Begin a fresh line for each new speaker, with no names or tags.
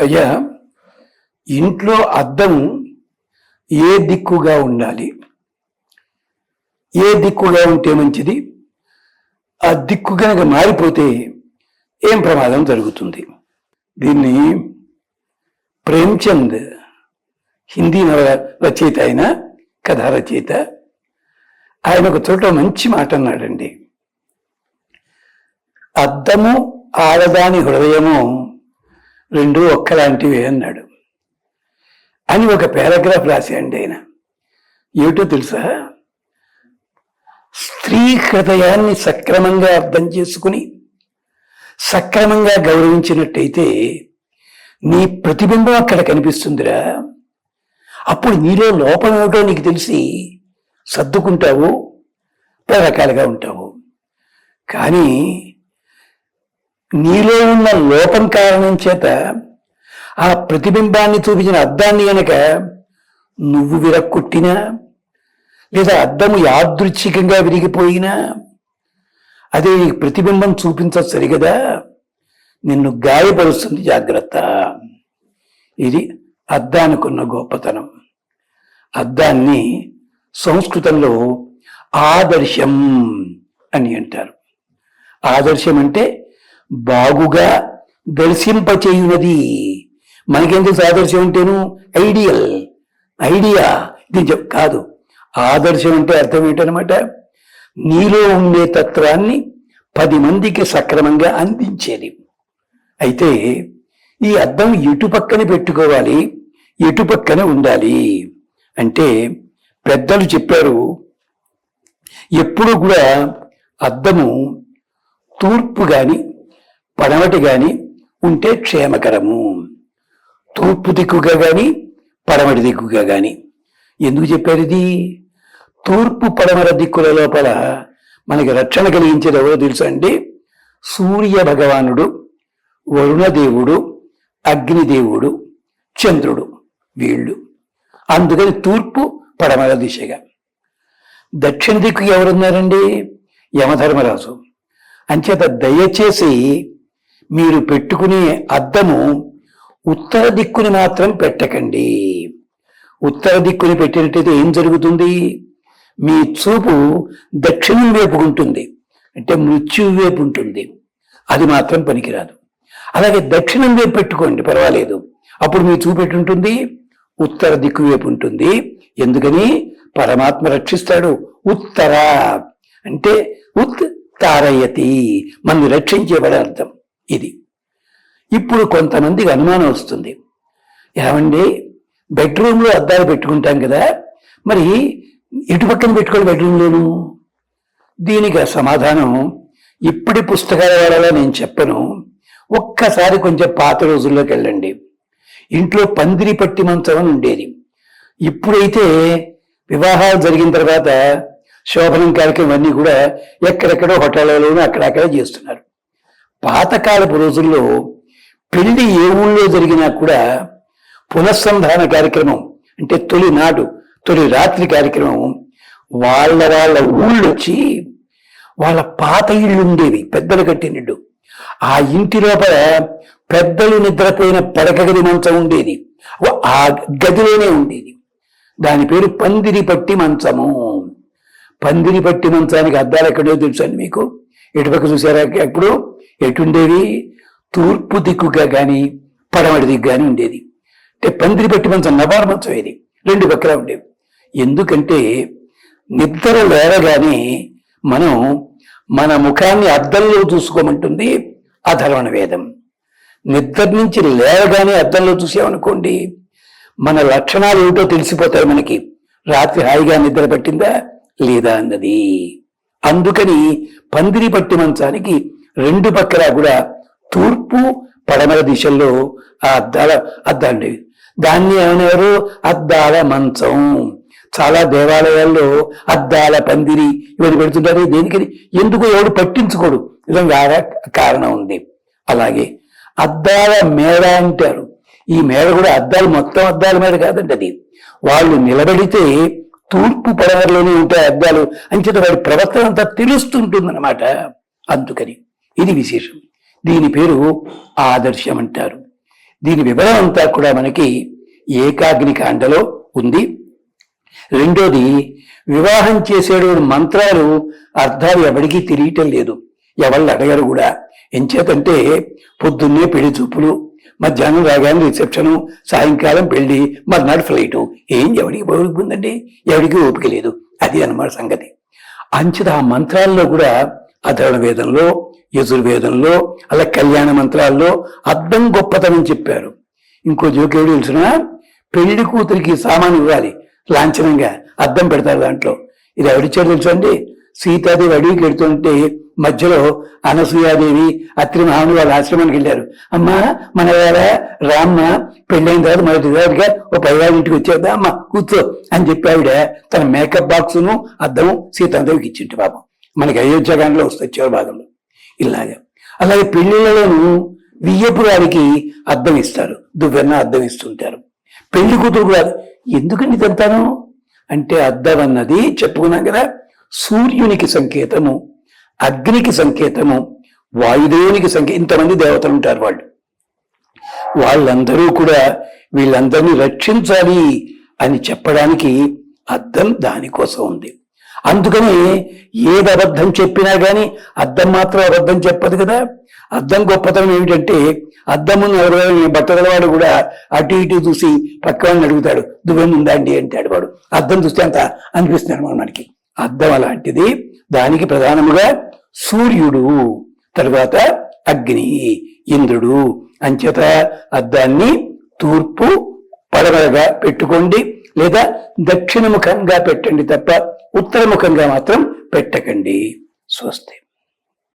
అయ్యా ఇంట్లో అద్దం ఏ దిక్కుగా ఉండాలి? ఏ దిక్కుగా ఉంటే మంచిది? ఆ దిక్కు కనుక మారిపోతే ఏం ప్రమాదం జరుగుతుంది? దీన్ని ప్రేమ్చంద్ హిందీ నవ రచయిత అయిన కథా రచయిత ఆయన ఒక చోట మంచి మాట అన్నాడండి. అద్దము ఆడదాని హృదయము రెండు ఒక్కలాంటివే అన్నాడు. అని ఒక పారాగ్రాఫ్ రాశాండి ఆయన. ఏమిటో తెలుసా? స్త్రీ హృదయాన్ని సక్రమంగా అర్థం చేసుకుని సక్రమంగా గౌరవించినట్టయితే నీ ప్రతిబింబం అక్కడ కనిపిస్తుందిరా. అప్పుడు నీలో లోపం ఏమిటో నీకు తెలిసి సర్దుకుంటావు రకరకాలుగా ఉంటావు. కానీ నీలో ఉన్న లోపం కారణం చేత ఆ ప్రతిబింబాన్ని చూపించిన అద్దాన్ని గనక నువ్వు విరక్కుట్టినా లేదా అద్దము యాదృచ్ఛికంగా విరిగిపోయినా అదే నీకు ప్రతిబింబం చూపించదు సరిగదా? నిన్ను గాయపరుస్తుంది జాగ్రత్త. ఇది అద్దానికున్న గొప్పతనం. అద్దాన్ని సంస్కృతంలో ఆదర్శం అని అంటారు. ఆదర్శం అంటే బాగుగా దర్శింపచేయునది. మనకెందుకు తెలుసు ఆదర్శం అంటేను ఐడియల్. ఐడియా. ఇది కాదు. ఆదర్శం అంటే అర్థం ఏంటనమాట? నీలో ఉండే తత్వాన్ని పది మందికి సక్రమంగా అందించేది. అయితే ఈ అర్థం ఎటు పక్కన పెట్టుకోవాలి? ఎటు పక్కన ఉండాలి? అంటే పెద్దలు చెప్పారు ఎప్పుడు కూడా అద్దము తూర్పు కానీ పడమటి గాని ఉంటే క్షేమకరము. తూర్పు దిక్కుగా గాని పడమటి దిక్కుగా గాని. ఎందుకు చెప్పారు ఇది? తూర్పు పడమర దిక్కుల లోపల మనకి రక్షణ కలిగించేది ఎవరో తెలుసు అండి? సూర్య భగవానుడు వరుణదేవుడు అగ్నిదేవుడు చంద్రుడు వీళ్ళు. అందుకని తూర్పు పడమర దిశగా. దక్షిణ దిక్కు ఎవరున్నారండి? యమధర్మరాజు. అంచేత దయచేసి మీరు పెట్టుకునే అద్దము ఉత్తర దిక్కుని మాత్రం పెట్టకండి. ఉత్తర దిక్కుని పెట్టినట్టయితే ఏం జరుగుతుంది? మీ చూపు దక్షిణం వైపు ఉంటుంది. అంటే మృత్యు వైపు ఉంటుంది. అది మాత్రం పనికిరాదు. అలాగే దక్షిణం వైపు పెట్టుకోండి పర్వాలేదు. అప్పుడు మీ చూపు ఎటుంటుంది? ఉత్తర దిక్కు వైపు ఉంటుంది. ఎందుకని? పరమాత్మ రక్షిస్తాడు. ఉత్తర. అంటే ఉత్ తారయతి. మనల్ని రక్షించేవాడు అర్థం. ఇది. ఇప్పుడు కొంతమందికి అనుమానం వస్తుంది. ఏమండి? బెడ్రూమ్లో అద్దాలు పెట్టుకుంటాం కదా మరి ఎటు పక్కన పెట్టుకోవాలి బెడ్రూమ్లోను దీనికి సమాధానం ఇప్పటి పుస్తకాల వల్ల నేను చెప్పను. ఒక్కసారి కొంచెం పాత రోజుల్లోకి వెళ్ళండి. ఇంట్లో పందిరి పట్టి మంచం అని ఉండేది. ఇప్పుడైతే వివాహాలు జరిగిన తర్వాత శోభనం కార్యక్రమం అన్నీ కూడా ఎక్కడెక్కడో హోటళ్ళలోనూ అక్కడక్కడ చేస్తున్నారు. పాతకాలపు రోజుల్లో పెళ్ళి ఏ ఊళ్ళో జరిగినా కూడా పునఃసంధాన కార్యక్రమం అంటే తొలి నాడు తొలి రాత్రి కార్యక్రమం వాళ్ళ వాళ్ళ ఊళ్ళు వచ్చి వాళ్ళ పాత ఇళ్ళు ఉండేవి పెద్దలు కట్టినిళ్ళు ఆ ఇంటి లోపల పెద్దలు నిద్రపోయిన పడక గది మంచం ఉండేది. ఆ గదిలోనే ఉండేది. దాని పేరు పందిరి పట్టి మంచము. పందిరి పట్టి మంచానికి అద్దాలు ఎక్కడో తెలుసండి మీకు? ఎటుపక్క చూసారా? ఎప్పుడు? ఎటుండేది? తూర్పు దిక్కుగా కానీ పడమటి దిక్కు కానీ ఉండేది. అంటే పందిరి పట్టి మంచం నవారు మంచం ఇది రెండు పక్కల ఉండేవి. ఎందుకంటే నిద్ర లేవగానే మనం మన ముఖాన్ని అద్దంలో చూసుకోమంటుంది అధర్వణ వేదం నిద్ర నుంచి లేవగానే అద్దంలో చూసామనుకోండి మన లక్షణాలు ఏమిటో తెలిసిపోతాయి మనకి. రాత్రి హాయిగా నిద్ర పట్టిందా? లేదా అన్నది. అందుకని పందిరి పట్టి మంచానికి రెండు పక్కల కూడా తూర్పు పడమర దిశల్లో ఆ అద్దాల అద్దాలు దాన్ని ఏమనేవారు? అద్దాల మంచం. చాలా దేవాలయాల్లో అద్దాల పందిరి ఇవన్నీ పెడుతుంటారు. దేనికని ఎందుకు ఎవడు పట్టించుకోడు? నిజంగా కారణం ఉంది. అలాగే అద్దాల మేడ అంటారు. ఈ మేడ కూడా అద్దాలు మొత్తం అద్దాల మేడ కాదండి అది. వాళ్ళు నిలబడితే తూర్పు పడవరలోనే ఉంటాయి అద్దాలు. అంచేత వాడి ప్రవర్తన అంతా తెలుస్తుంటుందన్నమాట. అందుకని ఇది విశేషం. దీని పేరు ఆదర్శం అంటారు దీని వివరం అంతా కూడా మనకి ఏకాగ్ని కాండలో ఉంది. రెండోది వివాహం చేసేటప్పుడు మంత్రాలు అర్థాలు ఎవరికీ తెలియటం లేదు. ఎవళ్ళు అడగరు కూడా. ఎంచేతంటే పొద్దున్నే పెళ్ళి చూపులు మధ్యాహ్నం రాగానే రిసెప్షను సాయంకాలం పెళ్ళి మర్నాడు ఫ్లైటు. ఏం ఎవరికి ఉందండి ఎవరికి ఓపిక లేదు. అది అనమాట సంగతి. అంచేత ఆ మంత్రాల్లో కూడా అధర్ణ వేదంలో యజుర్వేదంలో అలా కళ్యాణ మంత్రాల్లో అర్థం గొప్పతనం చెప్పారు. ఇంకో జోకేడు తెలిసిన? పెళ్ళి కూతురికి సామాను ఇవ్వాలి లాంఛనంగా అద్దం పెడతారు దాంట్లో. ఇది ఎవరిచ్చారు తెలుసండి సీతాదేవి అడవికి వెడుతుంటే మధ్యలో అనసూయాదేవి అత్రి మహాముని వాళ్ళ ఆశ్రమానికి వెళ్ళారు. అమ్మా మన వేళ రామ్మ పెళ్ళైన తర్వాత మన దగ్గరగా ఓ పదివేల ఇంటికి వచ్చేద్దా అమ్మ కూర్చో అని చెప్పి ఆవిడ తన మేకప్ బాక్సును అద్దము సీతాదేవికి ఇచ్చింటి పాపం. మనకి అయోధ్యకాండలో వస్తే చివరి భాగంలో ఇలాగా. అలాగే పెళ్ళిళ్ళలోనూ వియ్యపు వారికి అద్దం ఇస్తారు. దువ్వెన్న అద్దం ఇస్తుంటారు. పెళ్ళి కూతురు కూడా ఎందుకండి ఇదంతాను? అంటే అద్దం అన్నది చెప్పుకున్నాం కదా సూర్యునికి సంకేతము అగ్నికి సంకేతము వాయుదేవునికి సంకే ఇంతమంది దేవతలు ఉంటారు వాళ్ళు. వాళ్ళందరూ కూడా వీళ్ళందరినీ రక్షించాలి అని చెప్పడానికి అర్థం దానికోసం ఉంది. అందుకని ఏది అబద్ధం చెప్పినా గాని అద్దం మాత్రం అబద్ధం చెప్పదు కదా. అద్దం గొప్పతనం ఏమిటంటే అద్దమున్న ఎవరైనా బట్టగలవాడు కూడా అటు ఇటు చూసి పక్కవాడిని అడుగుతాడు. దువ్వెం అండి? అంటాడు వాడు. అద్దం చూస్తే అంత అనిపిస్తున్నాడు మన మనకి. అద్దం అలాంటిది. దానికి ప్రధానముగా సూర్యుడు తరువాత అగ్ని ఇంద్రుడు. అంచేత అద్దాన్ని తూర్పు పడమరగా పెట్టుకోండి లేదా దక్షిణముఖంగా పెట్టండి తప్ప ఉత్తరముఖంగా మాత్రం పెట్టకండి. స్వస్తి.